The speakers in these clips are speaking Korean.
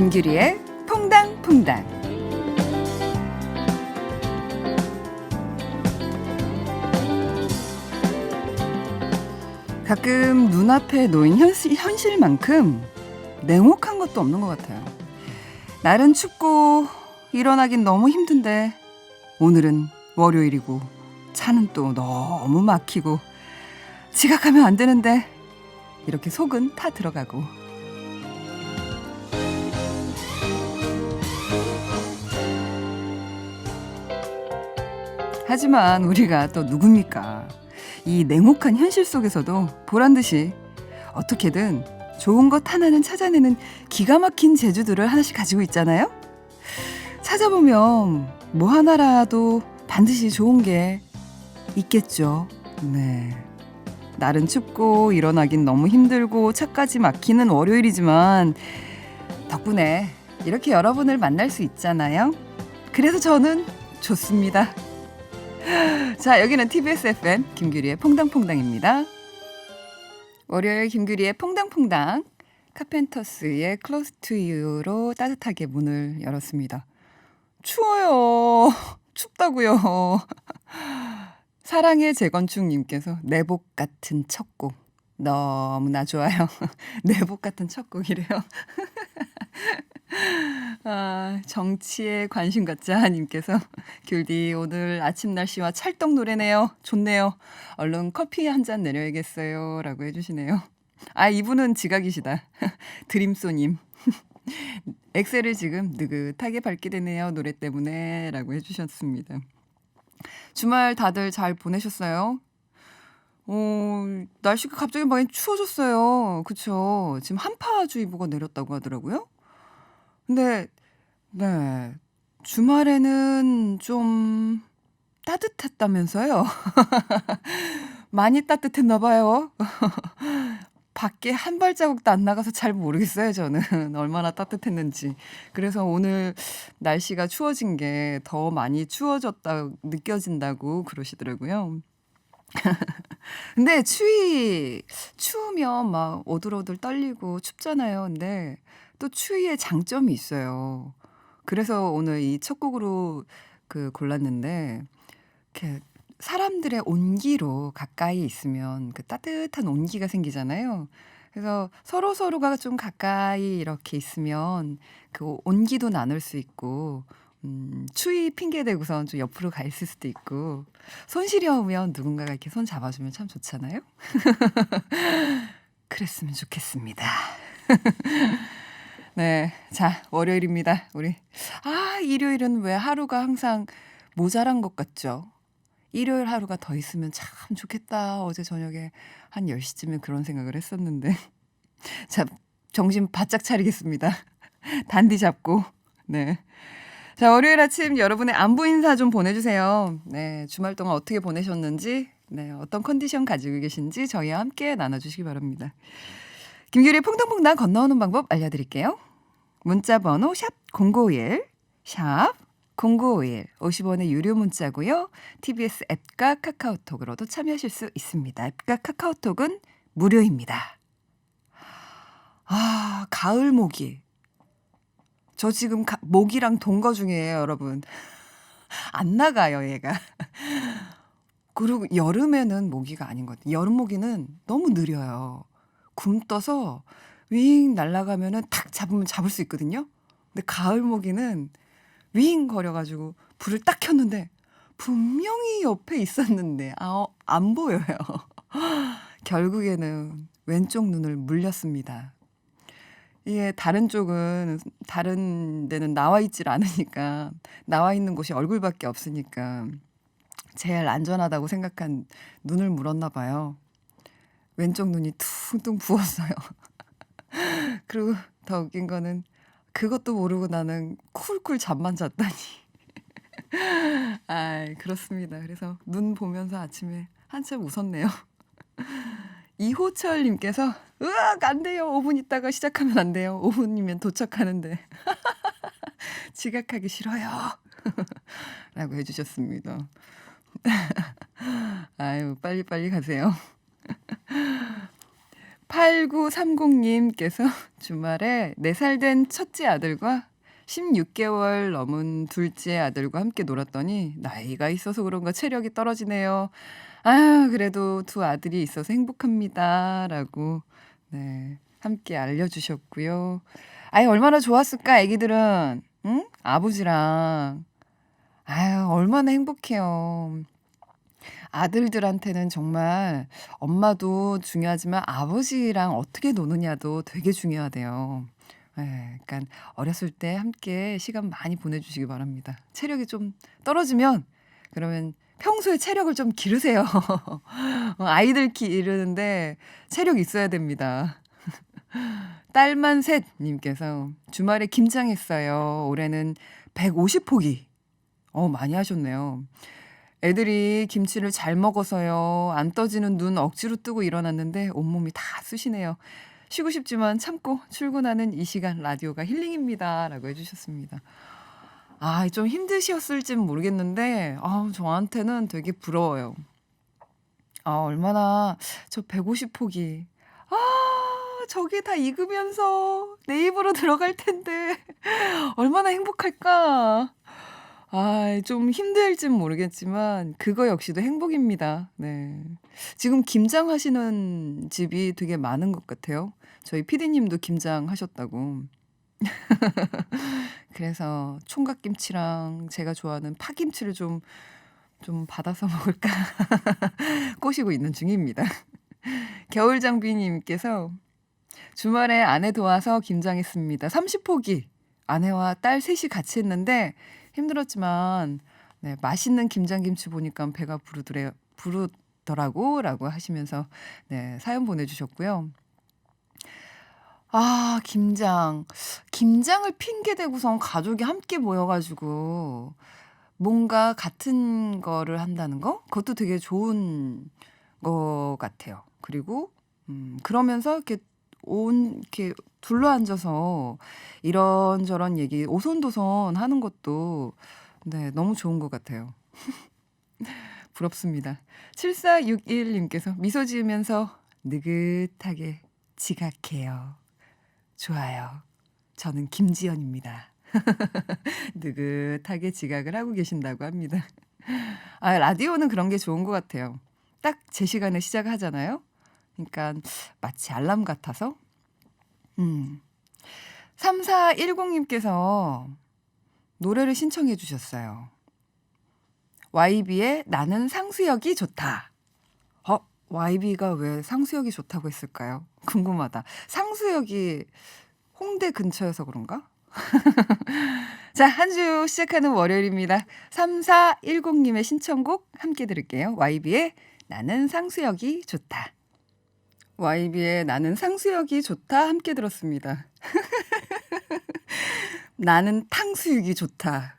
김규리의 퐁당퐁당. 가끔 눈앞에 놓인 현실, 현실만큼 냉혹한 것도 없는 것 같아요. 날은 춥고 일어나긴 너무 힘든데 오늘은 월요일이고 차는 또 너무 막히고 지각하면 안 되는데 이렇게 속은 타 들어가고 하지만 우리가 또 누굽니까? 이 냉혹한 현실 속에서도 보란 듯이 어떻게든 좋은 것 하나는 찾아내는 기가 막힌 재주들을 하나씩 가지고 있잖아요? 찾아보면 뭐 하나라도 반드시 좋은 게 있겠죠. 네. 날은 춥고 일어나긴 너무 힘들고 차까지 막히는 월요일이지만 덕분에 이렇게 여러분을 만날 수 있잖아요. 그래서 저는 좋습니다. 자, 여기는 TBS FM 김규리의 퐁당퐁당입니다. 월요일 김규리의 퐁당퐁당 카펜터스의 Close to You로 따뜻하게 문을 열었습니다. 추워요. 춥다고요. 사랑의 재건축님께서 내복 같은 첫 곡. 너무나 좋아요. 내복 같은 첫 곡이래요. 아, 정치에 관심 갖자 님께서 귤디 오늘 아침 날씨와 찰떡 노래네요. 좋네요. 얼른 커피 한 잔 내려야겠어요. 라고 해주시네요. 아, 이분은 지각이시다. 드림소님. 엑셀을 지금 느긋하게 밟게 되네요. 노래 때문에. 라고 해주셨습니다. 주말 다들 잘 보내셨어요? 어, 날씨가 갑자기 많이 추워졌어요. 그쵸. 지금 한파주의보가 내렸다고 하더라고요. 근데, 네. 주말에는 좀 따뜻했다면서요? 많이 따뜻했나 봐요. 밖에 한 발자국도 안 나가서 잘 모르겠어요, 저는. 얼마나 따뜻했는지. 그래서 오늘 날씨가 추워진 게 더 많이 추워졌다 느껴진다고 그러시더라고요. 근데 추위 추우면 막 오들오들 떨리고 춥잖아요. 근데 또 추위의 장점이 있어요. 그래서 오늘 이 첫 곡으로 그 골랐는데 이렇게 사람들의 온기로 가까이 있으면 그 따뜻한 온기가 생기잖아요. 그래서 서로 서로가 좀 가까이 이렇게 있으면 그 온기도 나눌 수 있고 음, 추위 핑계 대고선 좀 옆으로 가 있을 수도 있고 손 시려우면 누군가가 이렇게 손 잡아주면 참 좋잖아요. 그랬으면 좋겠습니다. 네, 자 월요일입니다. 우리 아 일요일은 왜 하루가 항상 모자란 것 같죠? 일요일 하루가 더 있으면 참 좋겠다. 어제 저녁에 한 10시쯤에 그런 생각을 했었는데. 자, 정신 바짝 차리겠습니다. 단디 잡고. 네. 자, 월요일 아침 여러분의 안부 인사 좀 보내주세요. 네, 주말 동안 어떻게 보내셨는지, 네, 어떤 컨디션 가지고 계신지 저희와 함께 나눠주시기 바랍니다. 김규리 퐁당퐁당 건너오는 방법 알려드릴게요. 문자 번호 샵 0951, 샵 0951, 50원의 유료 문자고요. TBS 앱과 카카오톡으로도 참여하실 수 있습니다. 앱과 카카오톡은 무료입니다. 아, 가을 모기. 저 지금 가, 모기랑 동거 중이에요, 여러분. 안 나가요, 얘가. 그리고 여름에는 모기가 아닌 것 같아요. 여름 모기는 너무 느려요. 굼 떠서 윙 날아가면은 탁 잡으면 잡을 수 있거든요. 근데 가을 모기는 윙 거려가지고 불을 딱 켰는데 분명히 옆에 있었는데 아, 어, 안 보여요. 결국에는 왼쪽 눈을 물렸습니다. 이게 다른 쪽은 다른 데는 나와 있질 않으니까 나와 있는 곳이 얼굴밖에 없으니까 제일 안전하다고 생각한 눈을 물었나 봐요. 왼쪽 눈이 퉁퉁 부었어요. 그리고 더 웃긴 거는 그것도 모르고 나는 쿨쿨 잠만 잤다니. 아, 그렇습니다. 그래서 눈 보면서 아침에 한참 웃었네요. 이호철 님께서 으악 안 돼요. 5분 있다가 시작하면 안 돼요. 5분이면 도착하는데 지각하기 싫어요. 라고 해 주셨습니다. 아유 빨리 빨리 가세요. 8930님께서 주말에 4살 된 첫째 아들과 16개월 넘은 둘째 아들과 함께 놀았더니 나이가 있어서 그런가 체력이 떨어지네요. 아, 그래도 두 아들이 있어서 행복합니다. 라고, 네, 함께 알려주셨고요. 아이, 얼마나 좋았을까, 애기들은. 응? 아버지랑. 아유, 얼마나 행복해요. 아들들한테는 정말 엄마도 중요하지만 아버지랑 어떻게 노느냐도 되게 중요하대요. 예, 그러니까 어렸을 때 함께 시간 많이 보내 주시기 바랍니다. 체력이 좀 떨어지면 그러면 평소에 체력을 좀 기르세요. 어, 아이들 기르는데 체력 있어야 됩니다. 딸만 셋 님께서 주말에 김장했어요. 올해는 150포기. 어, 많이 하셨네요. 애들이 김치를 잘 먹어서요. 안 떠지는 눈 억지로 뜨고 일어났는데 온몸이 다 쑤시네요. 쉬고 싶지만 참고 출근하는 이 시간 라디오가 힐링입니다. 라고 해주셨습니다. 아, 좀 힘드셨을진 모르겠는데, 아, 저한테는 되게 부러워요. 아, 얼마나, 저 150포기. 아, 저게 다 익으면서 내 입으로 들어갈 텐데, 얼마나 행복할까. 아, 좀 힘들진 모르겠지만, 그거 역시도 행복입니다. 네. 지금 김장 하시는 집이 되게 많은 것 같아요. 저희 피디님도 김장 하셨다고. 그래서 총각김치랑 제가 좋아하는 파김치를 좀, 좀 받아서 먹을까 꼬시고 있는 중입니다. 겨울장비님께서 주말에 아내 도와서 김장했습니다. 30포기. 아내와 딸 셋이 같이 했는데 힘들었지만 네, 맛있는 김장김치 보니까 배가 부르더래요. 부르더라고 라고 하시면서 네, 사연 보내주셨고요. 아, 김장. 김장을 핑계 대고선 가족이 함께 모여가지고 뭔가 같은 거를 한다는 거? 그것도 되게 좋은 것 같아요. 그리고, 음, 그러면서 이렇게 온, 이렇게 둘러 앉아서 이런저런 얘기, 오손도손 하는 것도 네, 너무 좋은 것 같아요. 부럽습니다. 7461님께서 미소 지으면서 느긋하게 지각해요. 좋아요. 저는 김지연입니다. 느긋하게 지각을 하고 계신다고 합니다. 아, 라디오는 그런 게 좋은 것 같아요. 딱 제 시간에 시작하잖아요. 그러니까 마치 알람 같아서. 음. 3410님께서 노래를 신청해 주셨어요. YB의 나는 상수역이 좋다. 어, YB가 왜 상수역이 좋다고 했을까요? 궁금하다. 상수역이 홍대 근처여서 그런가? 자, 한 주 시작하는 월요일입니다. 3410님의 신청곡 함께 들을게요. YB의 나는 상수역이 좋다. YB의 나는 상수역이 좋다 함께 들었습니다. 나는 탕수육이 좋다.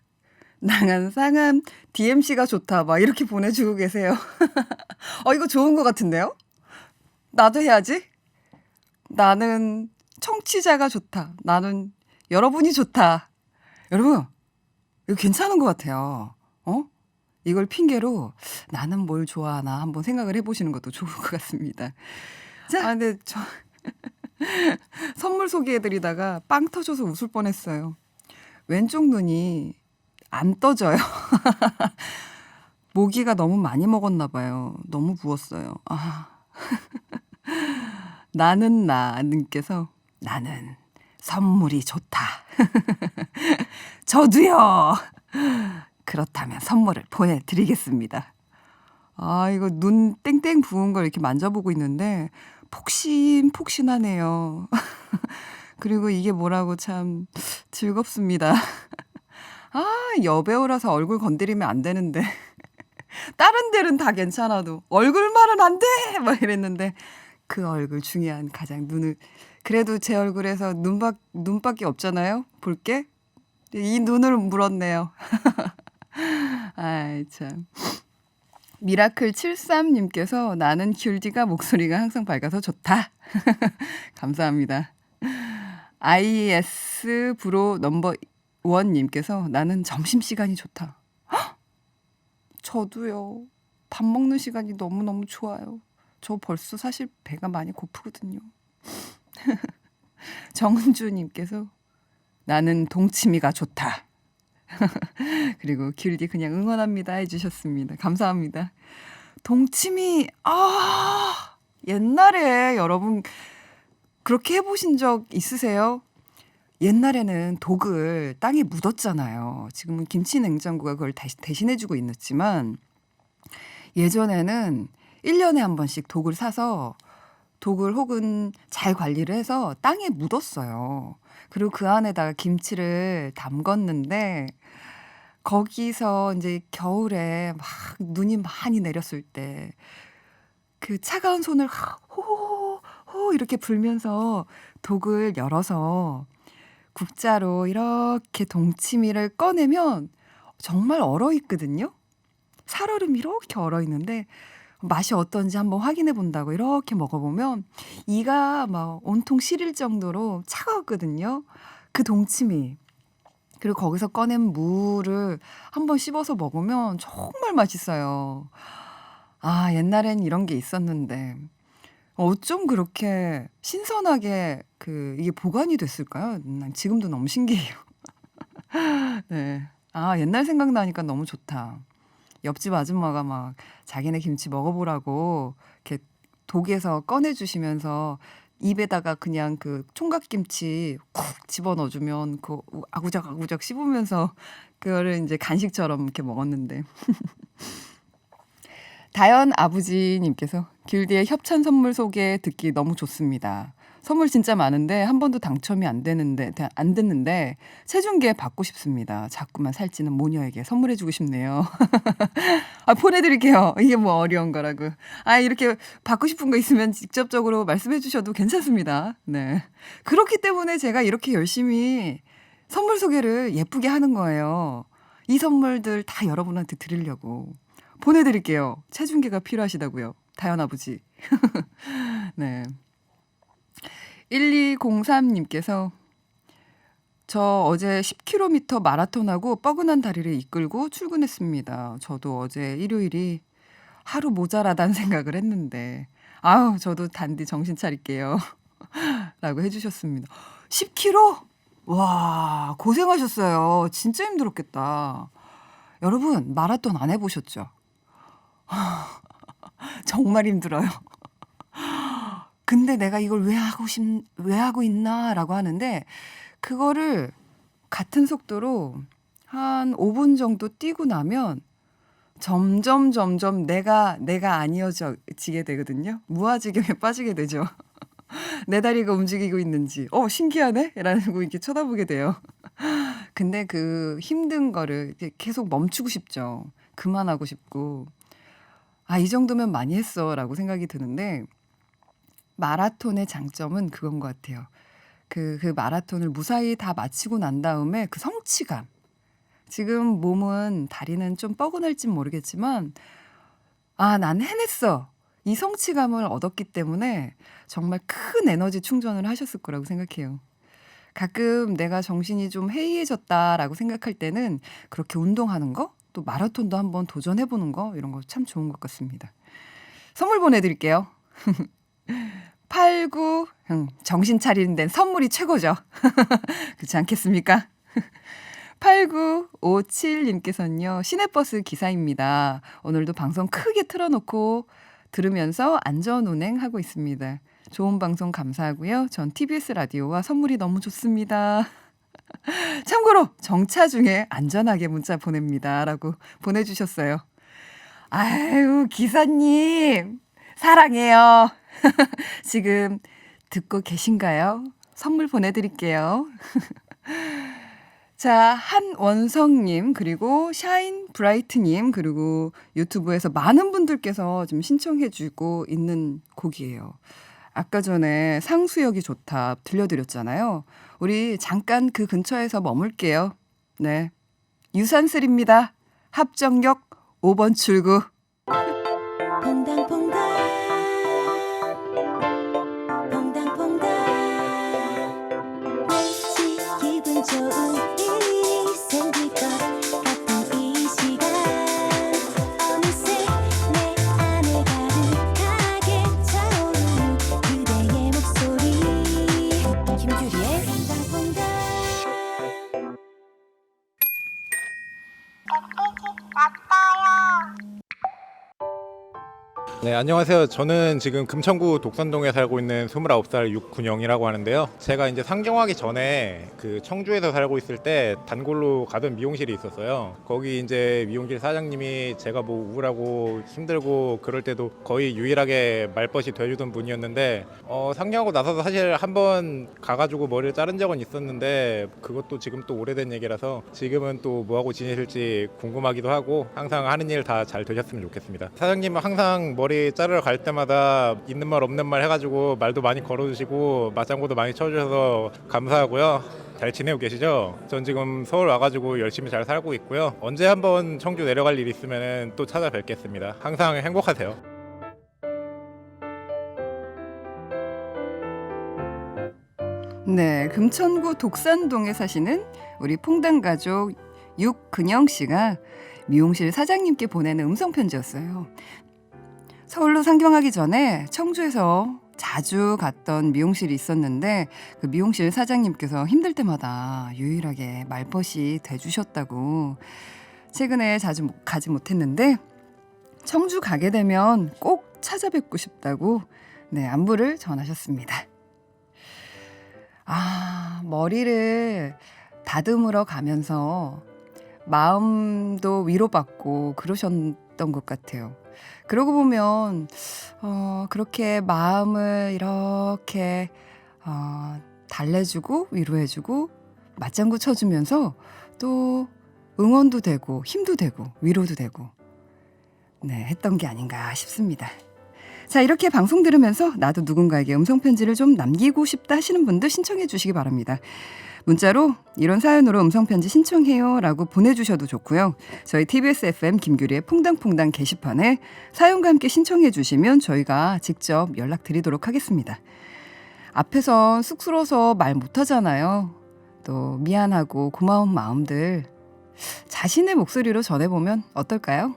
나는 상암 DMC가 좋다. 막 이렇게 보내주고 계세요. 어, 이거 좋은 것 같은데요? 나도 해야지. 나는 청취자가 좋다. 나는 여러분이 좋다. 여러분, 이거 괜찮은 것 같아요. 어? 이걸 핑계로 나는 뭘 좋아하나 한번 생각을 해보시는 것도 좋을 것 같습니다. 자, 아, 근데 저 선물 소개해드리다가 빵 터져서 웃을 뻔했어요. 왼쪽 눈이 안 떠져요. 모기가 너무 많이 먹었나 봐요. 너무 부었어요. 아. 나는 나 님께서 나는 선물이 좋다. 저도요. 그렇다면 선물을 보내드리겠습니다. 아, 이거 눈 땡땡 부은 걸 이렇게 만져보고 있는데 폭신폭신하네요. 그리고 이게 뭐라고 참 즐겁습니다. 아, 여배우라서 얼굴 건드리면 안 되는데. 다른 데는 다 괜찮아도 얼굴만은 안 돼! 막 이랬는데 그 얼굴 중요한 가장 눈을 그래도 제 얼굴에서 눈밖 눈밖에 없잖아요. 볼게. 이 눈을 물었네요. 아이 참. 미라클 73님께서 나는 귤디가 목소리가 항상 밝아서 좋다. 감사합니다. IS 브로 넘버 원님께서 나는 점심시간이 좋다. 헉! 저도요. 밥 먹는 시간이 너무너무 좋아요. 저 벌써 사실 배가 많이 고프거든요. 정은주 님께서 나는 동치미가 좋다. 그리고 길디 그냥 응원합니다 해 주셨습니다. 감사합니다. 동치미 아 옛날에 여러분 그렇게 해 보신 적 있으세요? 옛날에는 독을 땅에 묻었잖아요. 지금은 김치 냉장고가 그걸 대신, 대신해 주고 있지만 예전에는 1년에 한 번씩 독을 사서 독을 혹은 잘 관리를 해서 땅에 묻었어요. 그리고 그 안에다가 김치를 담궜는데 거기서 이제 겨울에 막 눈이 많이 내렸을 때 그 차가운 손을 호호호 이렇게 불면서 독을 열어서 국자로 이렇게 동치미를 꺼내면 정말 얼어 있거든요. 살얼음이 이렇게 얼어 있는데 맛이 어떤지 한번 확인해 본다고 이렇게 먹어보면 이가 막 온통 시릴 정도로 차가웠거든요. 그 동치미. 그리고 거기서 꺼낸 무를 한번 씹어서 먹으면 정말 맛있어요. 아, 옛날엔 이런 게 있었는데 어쩜 그렇게 신선하게 그 이게 보관이 됐을까요? 난 지금도 너무 신기해요. 네. 아, 옛날 생각나니까 너무 좋다. 옆집 아줌마가 막 자기네 김치 먹어보라고 이렇게 독에서 꺼내 주시면서 입에다가 그냥 그 총각김치 쿡 집어 넣어주면 그 아구작 아구작 씹으면서 그거를 이제 간식처럼 이렇게 먹었는데. 다연 아버지님께서 길디의 협찬 선물 소개 듣기 너무 좋습니다. 선물 진짜 많은데 한 번도 당첨이 안 되는데 안 됐는데 체중계 받고 싶습니다. 자꾸만 살찌는 모녀에게 선물해 주고 싶네요. 아 보내 드릴게요. 이게 뭐 어려운 거라고. 아 이렇게 받고 싶은 거 있으면 직접적으로 말씀해 주셔도 괜찮습니다. 네 그렇기 때문에 제가 이렇게 열심히 선물 소개를 예쁘게 하는 거예요. 이 선물들 다 여러분한테 드리려고 보내 드릴게요. 체중계가 필요하시다고요. 다연 아버지. 네. 1203님께서 저 어제 10km 마라톤하고 뻐근한 다리를 이끌고 출근했습니다. 저도 어제 일요일이 하루 모자라다는 생각을 했는데 아우 저도 단디 정신 차릴게요. 라고 해주셨습니다. 10km? 와 고생하셨어요. 진짜 힘들었겠다. 여러분 마라톤 안 해보셨죠? 정말 힘들어요. 근데 내가 이걸 왜 하고 싶, 왜 하고 있나라고 하는데 그거를 같은 속도로 한 5분 정도 뛰고 나면 점점 점점 내가 내가 아니어지게 되거든요. 무아지경에 빠지게 되죠. 내 다리가 움직이고 있는지 어 신기하네 라고 이렇게 쳐다보게 돼요. 근데 그 힘든 거를 계속 멈추고 싶죠. 그만하고 싶고 아 이 정도면 많이 했어라고 생각이 드는데 마라톤의 장점은 그건 것 같아요. 그, 그 마라톤을 무사히 다 마치고 난 다음에 그 성취감. 지금 몸은 다리는 좀 뻐근할진 모르겠지만 아, 난 해냈어. 이 성취감을 얻었기 때문에 정말 큰 에너지 충전을 하셨을 거라고 생각해요. 가끔 내가 정신이 좀 해이해졌다라고 생각할 때는 그렇게 운동하는 거, 또 마라톤도 한번 도전해보는 거, 이런 거 참 좋은 것 같습니다. 선물 보내드릴게요. 89, 음, 정신 차리는 데는 선물이 최고죠. 그렇지 않겠습니까? 8957님께서는요, 시내버스 기사입니다. 오늘도 방송 크게 틀어놓고 들으면서 안전 운행하고 있습니다. 좋은 방송 감사하고요. 전 TBS 라디오와 선물이 너무 좋습니다. 참고로 정차 중에 안전하게 문자 보냅니다. 라고 보내주셨어요. 아유, 기사님, 사랑해요. 지금 듣고 계신가요? 선물 보내드릴게요. 자, 한원성님, 그리고 샤인 브라이트님, 그리고 유튜브에서 많은 분들께서 좀 신청해주고 있는 곡이에요. 아까 전에 상수역이 좋다 들려드렸잖아요. 우리 잠깐 그 근처에서 머물게요. 네. 유산슬입니다. 합정역 5번 출구. 안녕하세요. 저는 지금 금천구 독산동에 살고 있는 29살 육군영이라고 하는데요. 제가 이제 상경하기 전에 그 청주에서 살고 있을 때 단골로 가던 미용실이 있었어요. 거기 이제 미용실 사장님이 제가 뭐 우울하고 힘들고 그럴 때도 거의 유일하게 말벗이 돼주던 분이었는데 어, 상경하고 나서도 사실 한번 가가지고 머리를 자른 적은 있었는데 그것도 지금 또 오래된 얘기라서 지금은 또 뭐하고 지내실지 궁금하기도 하고 항상 하는 일 다 잘 되셨으면 좋겠습니다. 사장님은 항상 머리 자르러 갈 때마다 있는 말 없는 말 해가지고 말도 많이 걸어주시고 맞장구도 많이 쳐주셔서 감사하고요. 잘 지내고 계시죠? 전 지금 서울 와가지고 열심히 잘 살고 있고요. 언제 한번 청주 내려갈 일 있으면 또 찾아뵙겠습니다. 항상 행복하세요. 네, 금천구 독산동에 사시는 우리 퐁당 가족 육근영 씨가 미용실 사장님께 보내는 음성 편지였어요. 서울로 상경하기 전에 청주에서 자주 갔던 미용실이 있었는데 그 미용실 사장님께서 힘들 때마다 유일하게 말벗이 돼주셨다고 최근에 자주 못- 가지 못했는데 청주 가게 되면 꼭 찾아뵙고 싶다고 네 안부를 전하셨습니다. 아, 머리를 다듬으러 가면서 마음도 위로받고 그러셨던 것 같아요. 그러고 보면, 어, 그렇게 마음을 이렇게, 어, 달래주고 위로해주고 맞장구 쳐주면서 또 응원도 되고 힘도 되고 위로도 되고, 네, 했던 게 아닌가 싶습니다. 자, 이렇게 방송 들으면서 나도 누군가에게 음성편지를 좀 남기고 싶다 하시는 분들 신청해 주시기 바랍니다. 문자로 이런 사연으로 음성편지 신청해요 라고 보내주셔도 좋고요. 저희 TBS FM 김규리의 퐁당퐁당 게시판에 사연과 함께 신청해 주시면 저희가 직접 연락드리도록 하겠습니다. 앞에서 쑥스러워서 말 못하잖아요. 또 미안하고 고마운 마음들 자신의 목소리로 전해보면 어떨까요?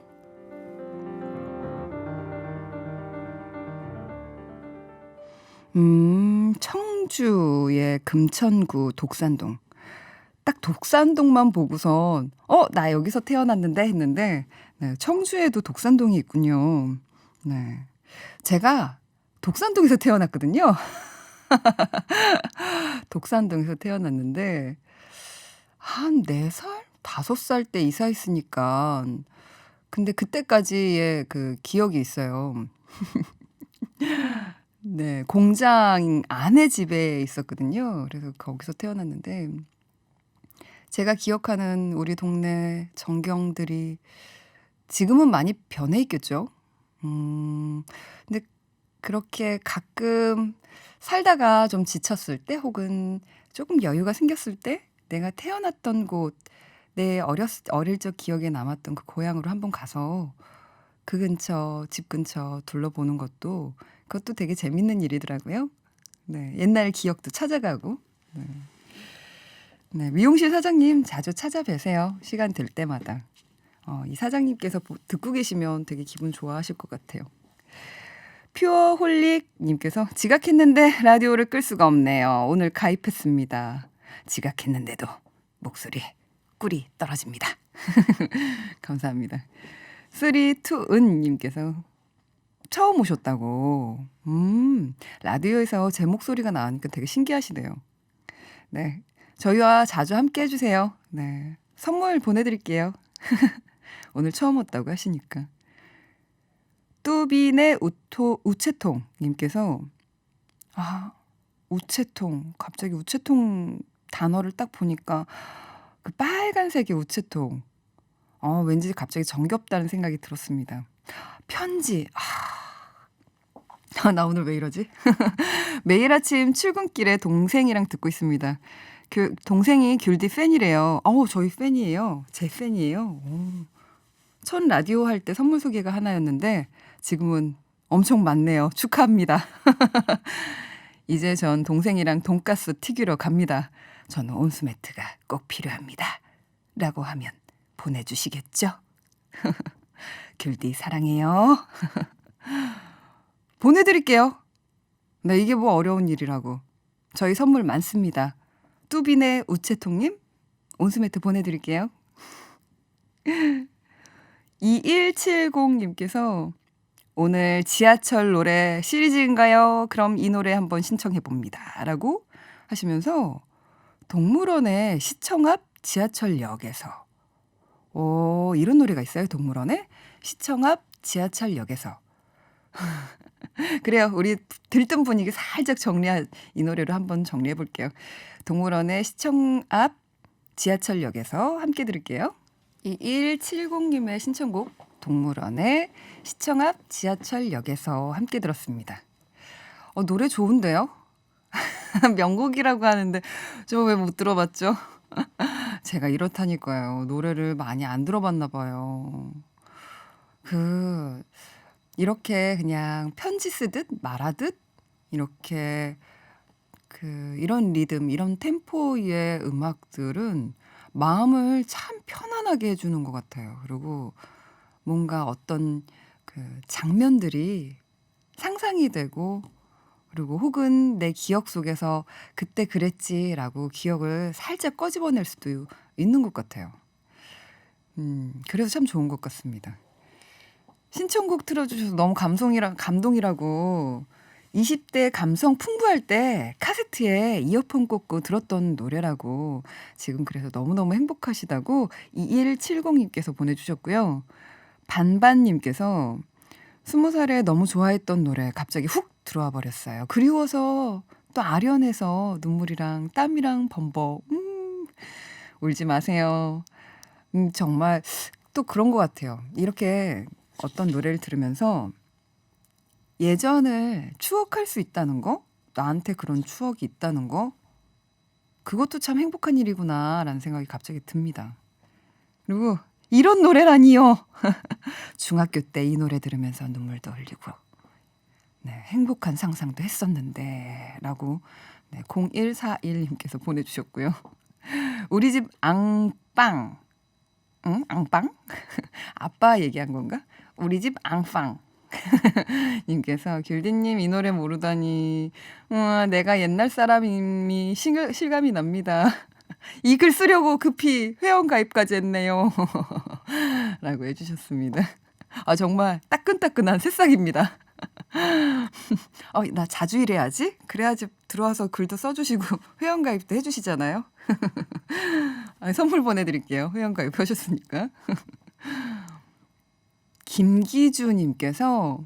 음, 청 주의 금천구 독산동. 딱 독산동만 보고선 어, 나 여기서 태어났는데 했는데 네, 청주에도 독산동이 있군요. 네. 제가 독산동에서 태어났거든요. 독산동에서 태어났는데 한 4살? 5살 때 이사했으니까 근데 그때까지의 그 기억이 있어요. 네, 공장 안에 집에 있었거든요. 그래서 거기서 태어났는데 제가 기억하는 우리 동네 전경들이 지금은 많이 변해 있겠죠. 음, 근데 그렇게 가끔 살다가 좀 지쳤을 때 혹은 조금 여유가 생겼을 때 내가 태어났던 곳, 내 어렸, 어릴 적 기억에 남았던 그 고향으로 한번 가서 그 근처, 집 근처 둘러보는 것도 그것도 되게 재밌는 일이더라고요. 네, 옛날 기억도 찾아가고. 네. 네, 미용실 사장님 자주 찾아뵈세요. 시간 될 때마다. 어, 이 사장님께서 보- 듣고 계시면 되게 기분 좋아하실 것 같아요. 퓨어 홀릭님께서 지각했는데 라디오를 끌 수가 없네요. 오늘 가입했습니다. 지각했는데도 목소리 꿀이 떨어집니다. 감사합니다. 쓰리투은님께서 처음 오셨다고. 음, 라디오에서 제 목소리가 나오니까 되게 신기하시네요. 네. 저희와 자주 함께 해주세요. 네. 선물 보내드릴게요. 오늘 처음 왔다고 하시니까. 뚜빈의 우토, 우체통님께서, 아, 우체통. 갑자기 우체통 단어를 딱 보니까 그 빨간색의 우체통. 어, 왠지 갑자기 정겹다는 생각이 들었습니다. 편지. 아, 나 오늘 왜 이러지? 매일 아침 출근길에 동생이랑 듣고 있습니다. 그 동생이 귤디 팬이래요. 어우, 저희 팬이에요. 제 팬이에요. 오. 첫 라디오 할 때 선물 소개가 하나였는데 지금은 엄청 많네요. 축하합니다. 이제 전 동생이랑 돈가스 튀기러 갑니다. 저는 온수매트가 꼭 필요합니다. 라고 하면 보내주시겠죠? 귤디 사랑해요. 보내드릴게요. 네, 이게 뭐 어려운 일이라고. 저희 선물 많습니다. 뚜빈의 우체통님 온수매트 보내드릴게요. 2170님께서 오늘 지하철 노래 시리즈인가요? 그럼 이 노래 한번 신청해 봅니다. 라고 하시면서 동물원의 시청 앞 지하철역에서 오, 이런 노래가 있어요. 동물원에 시청 앞 지하철역에서. 그래요. 우리 들뜬 분위기 살짝 정리한 이 노래로 한번 정리해 볼게요. 동물원의 시청 앞 지하철역에서 함께 들을게요. 2170님의 신청곡 동물원의 시청 앞 지하철역에서 함께 들었습니다. 어, 노래 좋은데요? 명곡이라고 하는데 저 왜 못 들어봤죠? 제가 이렇다니까요. 노래를 많이 안 들어봤나 봐요. 그 이렇게 그냥 편지 쓰듯 말하듯 이렇게 그 이런 리듬, 이런 템포의 음악들은 마음을 참 편안하게 해 주는 것 같아요. 그리고 뭔가 어떤 그 장면들이 상상이 되고 그리고 혹은 내 기억 속에서 그때 그랬지라고 기억을 살짝 꺼집어낼 수도 있는 것 같아요. 음, 그래서 참 좋은 것 같습니다. 신청곡 틀어주셔서 너무 감성이라 감동이라고 20대 감성 풍부할 때 카세트에 이어폰 꽂고 들었던 노래라고 지금 그래서 너무너무 행복하시다고 2170님께서 보내주셨고요. 반반님께서 스무 살에 너무 좋아했던 노래 갑자기 훅 들어와 버렸어요. 그리워서 또 아련해서 눈물이랑 땀이랑 범벅. 음, 울지 마세요. 음, 정말 또 그런 것 같아요. 이렇게 어떤 노래를 들으면서 예전을 추억할 수 있다는 거, 나한테 그런 추억이 있다는 거, 그것도 참 행복한 일이구나라는 생각이 갑자기 듭니다. 그리고 이런 노래라니요. 중학교 때 이 노래 들으면서 눈물도 흘리고, 네, 행복한 상상도 했었는데 라고 네, 0141님께서 보내주셨고요. 우리 집 앙빵, 응, 앙빵? 아빠 얘기한 건가? 우리 집 앙빵. 님께서 길디님 이 노래 모르다니 우와, 내가 옛날 사람임이 실, 실감이 납니다. 이 글 쓰려고 급히 회원 가입까지 했네요. 라고 해주셨습니다. 아 정말 따끈따끈한 새싹입니다. 어, 나 자주 이래야지? 그래야지 들어와서 글도 써주시고 회원 가입도 해주시잖아요. 아, 선물 보내드릴게요. 회원 가입 하셨으니까. 김기주님께서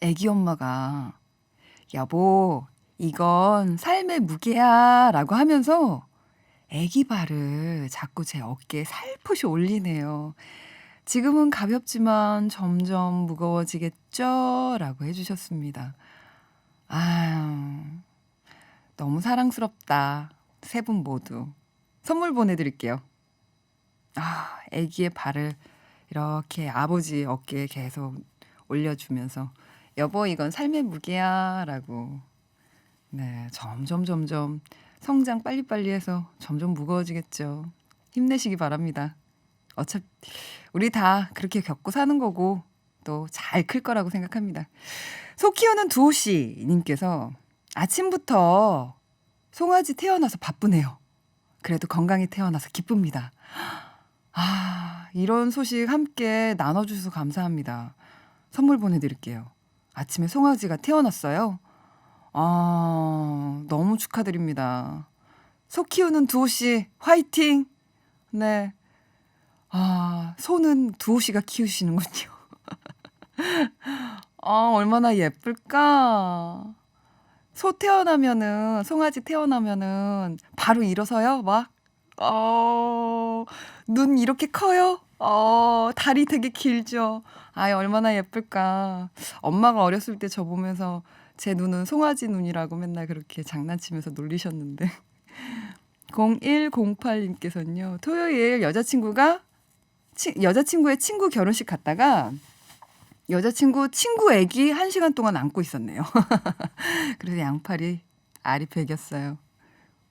애기 엄마가 여보 이건 삶의 무게야 라고 하면서 애기 발을 자꾸 제 어깨에 살포시 올리네요. 지금은 가볍지만 점점 무거워지겠죠? 라고 해주셨습니다. 아, 너무 사랑스럽다. 세 분 모두. 선물 보내드릴게요. 아, 애기의 발을 이렇게 아버지 어깨에 계속 올려주면서 여보 이건 삶의 무게야 라고 네 점점 점점 성장 빨리빨리 해서 점점 무거워지겠죠 힘내시기 바랍니다 어차피 우리 다 그렇게 겪고 사는 거고 또 잘 클 거라고 생각합니다 소 키우는 두호 씨 님께서 아침부터 송아지 태어나서 바쁘네요 그래도 건강히 태어나서 기쁩니다 아, 이런 소식 함께 나눠주셔서 감사합니다. 선물 보내드릴게요. 아침에 송아지가 태어났어요. 아, 너무 축하드립니다. 소 키우는 두호 씨, 화이팅! 네. 아, 소는 두호 씨가 키우시는군요. 아, 얼마나 예쁠까? 소 태어나면은, 송아지 태어나면은, 바로 일어서요? 막, 어, 눈 이렇게 커요? 어, 다리 되게 길죠? 아이, 얼마나 예쁠까. 엄마가 어렸을 때 저 보면서 제 눈은 송아지 눈이라고 맨날 그렇게 장난치면서 놀리셨는데. 0108님께서는요, 토요일 여자친구가, 치, 여자친구의 친구 결혼식 갔다가 여자친구 친구 애기 한 시간 동안 안고 있었네요. 그래서 양팔이 알이 배겼어요.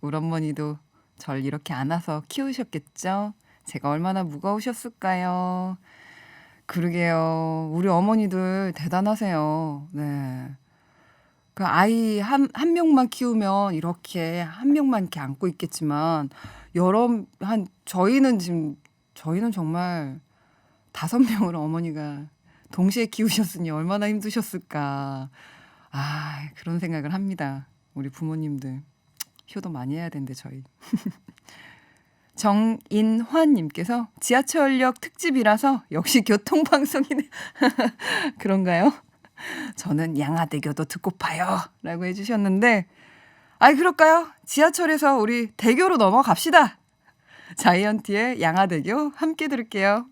우리 어머니도 절 이렇게 안아서 키우셨겠죠? 제가 얼마나 무거우셨을까요? 그러게요. 우리 어머니들 대단하세요. 네. 그 아이 한, 한 명만 키우면 이렇게 한 명만 이렇게 안고 있겠지만, 여러, 한, 저희는 지금, 저희는 정말 다섯 명을 어머니가 동시에 키우셨으니 얼마나 힘드셨을까. 아, 그런 생각을 합니다. 우리 부모님들. 효도 많이 해야 된대, 저희. 정인환님께서 지하철역 특집이라서 역시 교통방송이네. 그런가요? 저는 양화대교도 듣고파요. 라고 해주셨는데, 아이, 그럴까요? 지하철에서 우리 대교로 넘어갑시다. 자이언티의 양화대교 함께 들을게요.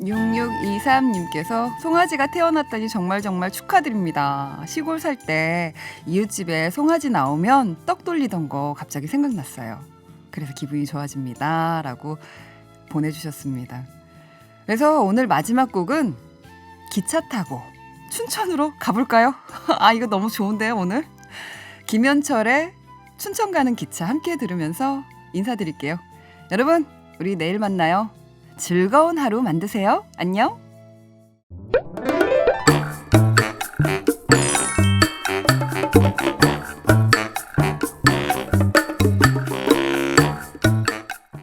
6623님께서 송아지가 태어났다니 정말 정말 축하드립니다. 시골 살 때 이웃집에 송아지 나오면 떡 돌리던 거 갑자기 생각났어요. 그래서 기분이 좋아집니다. 라고 보내주셨습니다. 그래서 오늘 마지막 곡은 기차 타고 춘천으로 가볼까요? 아, 이거 너무 좋은데요, 오늘? 김현철의 춘천 가는 기차 함께 들으면서 인사드릴게요. 여러분, 우리 내일 만나요. 즐거운 하루 만드세요. 안녕.